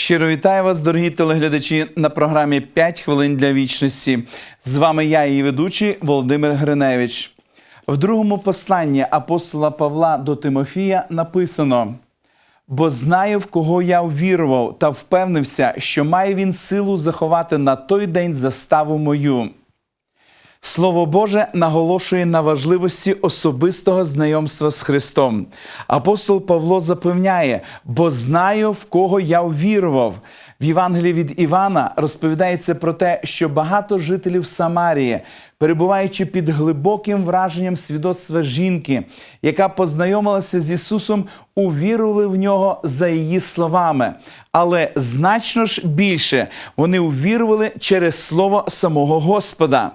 Щиро вітаю вас, дорогі телеглядачі, на програмі «5 хвилин для вічності. З вами я, її ведучий Володимир Гриневич. В другому посланні апостола Павла до Тимофія написано: бо знаю, в кого я ввірував, та впевнився, що має він силу заховати на той день заставу мою. Слово Боже наголошує на важливості особистого знайомства з Христом. Апостол Павло запевняє, бо знаю, в кого я ввірував. В Євангелії від Івана розповідається про те, що багато жителів Самарії, перебуваючи під глибоким враженням свідоцтва жінки, яка познайомилася з Ісусом, увірували в нього за її словами. Але значно ж більше вони увірували через слово самого Господа.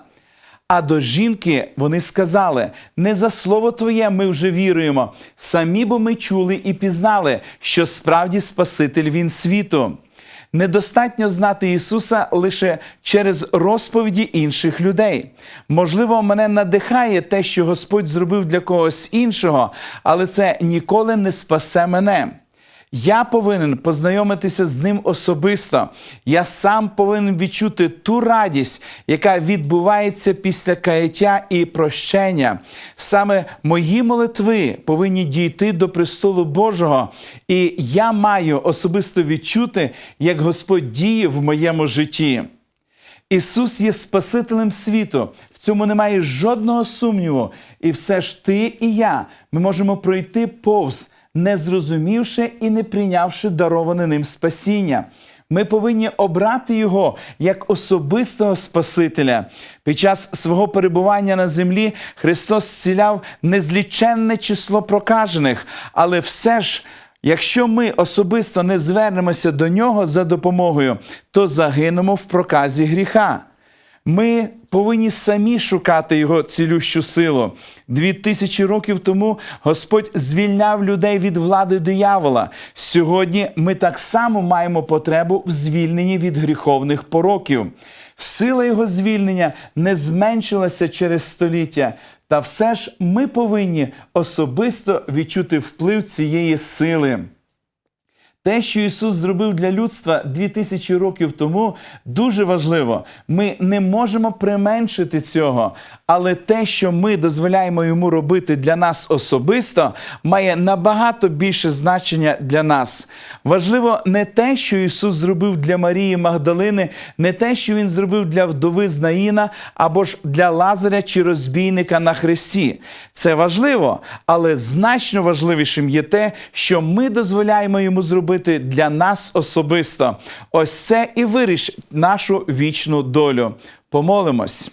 А до жінки вони сказали: не за слово Твоє ми вже віруємо, самі бо ми чули і пізнали, що справді Спаситель Він світу. Недостатньо знати Ісуса лише через розповіді інших людей. Можливо, мене надихає те, що Господь зробив для когось іншого, але це ніколи не спасе мене. Я повинен познайомитися з ним особисто. Я сам повинен відчути ту радість, яка відбувається після каяття і прощення. Саме мої молитви повинні дійти до престолу Божого, і я маю особисто відчути, як Господь діє в моєму житті. Ісус є Спасителем світу. Цьому немає жодного сумніву. І все ж ти і я ми можемо пройти повз не зрозумівши і не прийнявши дароване ним спасіння. Ми повинні обрати його як особистого Спасителя. Під час свого перебування на землі Христос зціляв незліченне число прокажених, але все ж. Якщо ми особисто не звернемося до нього за допомогою, то загинемо в проказі гріха. Ми повинні самі шукати його цілющу силу. Дві тисячі років тому Господь звільняв людей від влади диявола. Сьогодні ми так само маємо потребу в звільненні від гріховних пороків. Сила його звільнення не зменшилася через століття. Та все ж ми повинні особисто відчути вплив цієї сили. Те, що Ісус зробив для людства 2000 років тому, дуже важливо. Ми не можемо применшити цього, але те, що ми дозволяємо йому робити для нас особисто, має набагато більше значення для нас. Важливо не те, що Ісус зробив для Марії Магдалини, не те, що Він зробив для вдови з Наїна або ж для Лазаря чи розбійника на хресті. Це важливо, але значно важливішим є те, що ми дозволяємо йому зробити для нас особисто. Ось це і вирішить нашу вічну долю. Помолимось.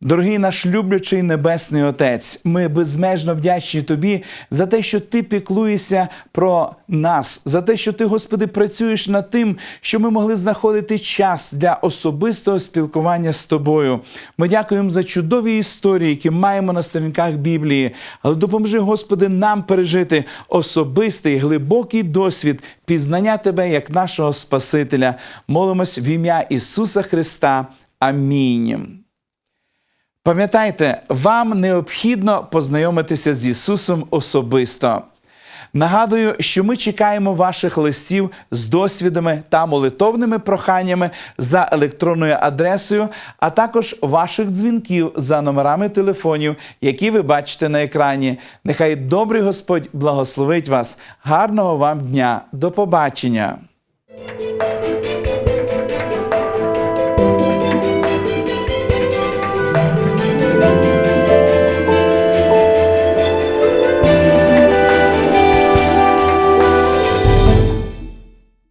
Дорогий наш люблячий Небесний Отець, ми безмежно вдячні Тобі за те, що Ти піклуєшся про нас, за те, що Ти, Господи, працюєш над тим, що ми могли знаходити час для особистого спілкування з Тобою. Ми дякуємо за чудові історії, які маємо на сторінках Біблії. Але допоможи, Господи, нам пережити особистий глибокий досвід пізнання Тебе як нашого Спасителя. Молимось в ім'я Ісуса Христа. Амінь. Пам'ятайте, вам необхідно познайомитися з Ісусом особисто. Нагадую, що ми чекаємо ваших листів з досвідами та молитовними проханнями за електронною адресою, а також ваших дзвінків за номерами телефонів, які ви бачите на екрані. Нехай добрий Господь благословить вас. Гарного вам дня. До побачення!